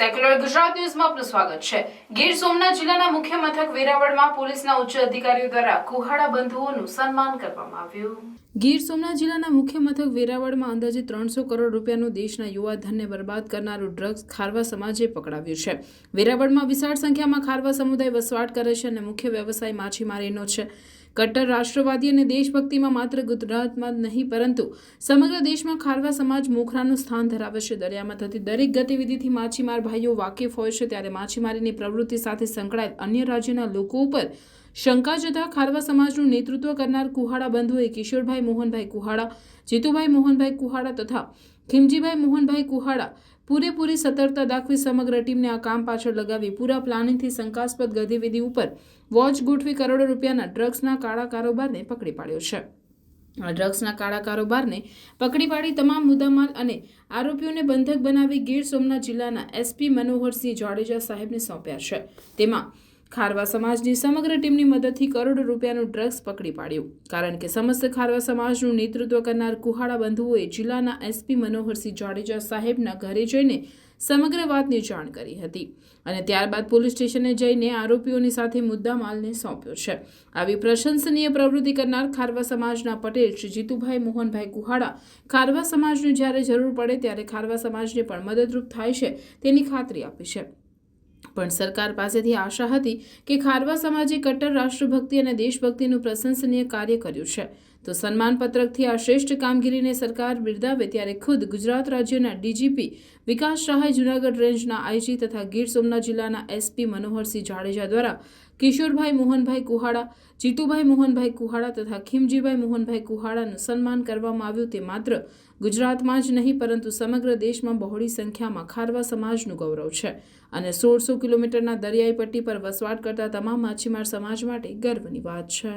Secular Gujarat ન્યૂઝમાં આપનું સ્વાગત છે. ગીર સોમનાથ જિલ્લાના મુખ્ય મથક વેરાવળમાં પોલીસના ઉચ્ચ અધિકારીઓ દ્વારા કુહાડા બંધુઓનું સન્માન કરવામાં આવ્યું. ગીર સોમનાથ જિલ્લાના મુખ્ય મથક વેરાવળમાં અંદાજે ત્રણસો કરોડ રૂપિયાનું દેશના યુવા ધનને બરબાદ કરનારું ડ્રગ્સ ખારવા સમાજે પકડાવ્યું છે. વેરાવળમાં વિશાળ સંખ્યામાં ખારવા સમુદાય વસવાટ કરે છે અને મુખ્ય વ્યવસાય માછીમારીનો છે. કટ્ટર રાષ્ટ્રવાદી અને દેશભક્તિમાં માત્ર ગુજરાતમાં જ નહીં, પરંતુ સમગ્ર દેશમાં ખારવા સમાજ મોખરાનું સ્થાન ધરાવે છે. દરિયામાં થતી દરેક ગતિવિધિથી માછીમાર ભાઈઓ વાકેફ હોય છે. ત્યારે માછીમારીની પ્રવૃત્તિ સાથે સંકળાયેલ અન્ય રાજ્યના લોકો ઉપર શંકા જતા ખારવા સમાજનું નેતૃત્વ કરનાર કુહાડા બંધુએ કિશોરભાઈ મોહનભાઈ કુહાડા, જીતુભાઈ મોહનભાઈ કુહાડા તથા ખીમજીભાઈ મોહનભાઈ કુહાડા પૂરેપૂરી સતર્કતા દાખવી સમગ્ર ટીમને આ કામ પાછળ લગાવી પૂરા પ્લાનિંગથી શંકાસ્પદ ગતિવિધિ ઉપર વોચ ગોઠવી કરોડો રૂપિયાના ડ્રગ્સના કાળા કારોબારને પકડી પાડ્યો છે. આ ડ્રગ્સના કાળા કારોબારને પકડી પાડી તમામ મુદ્દામાલ અને આરોપીઓને બંધક બનાવી ગીર સોમનાથ જિલ્લાના એસપી મનોહરસિંહ જાડેજા સાહેબને સોંપ્યા છે. તેમાં ખારવા સમાજની સમગ્ર ટીમની મદદથી કરોડો રૂપિયાનું ડ્રગ્સ પકડી પાડ્યું. કારણ કે સમસ્ત ખારવા સમાજનું નેતૃત્વ કરનાર કુહાડા બંધુઓએ જિલ્લાના એસપી મનોહરસિંહ જાડેજા સાહેબના ઘરે જઈને સમગ્ર વાતની જાણ કરી હતી અને ત્યારબાદ પોલીસ સ્ટેશને જઈને આરોપીઓની સાથે મુદ્દામાલને સોંપ્યો છે. આવી પ્રશંસનીય પ્રવૃત્તિ કરનાર ખારવા સમાજના પટેલ શ્રી જીતુભાઈ મોહનભાઈ કુહાડા ખારવા સમાજને જ્યારે જરૂર પડે ત્યારે ખારવા સમાજને પણ મદદરૂપ થાય છે તેની ખાતરી આપી છે. પણ સરકાર પાસેથી આશા હતી કે ખારવા સમાજે કટ્ટર રાષ્ટ્રભક્તિ અને દેશભક્તિનું પ્રશંસનીય કાર્ય કર્યું છે. તો સન્માનપત્રકથી આ શ્રેષ્ઠ કામગીરીને સરકાર બિરદાવે ત્યારે ખુદ ગુજરાત રાજ્યના ડીજીપી વિકાસ સહાય જુનાગઢ રેન્જના આઈજી તથા ગીર સોમનાથ જિલ્લાના એસપી મનોહરસિંહ જાડેજા દ્વારા કિશોરભાઈ મોહનભાઈ કુહાડા, જીતુભાઈ મોહનભાઈ કુહાડા તથા ખીમજીભાઈ મોહનભાઈ કુહાડાનું સન્માન કરવામાં આવ્યું તે માત્ર ગુજરાતમાં જ નહીં, પરંતુ સમગ્ર દેશમાં બહોળી સંખ્યામાં ખારવા સમાજનું ગૌરવ છે અને સોળસો કિલોમીટરના દરિયાઈ પટ્ટી પર વસવાટ કરતા તમામ માછીમાર સમાજ માટે ગર્વની વાત છે.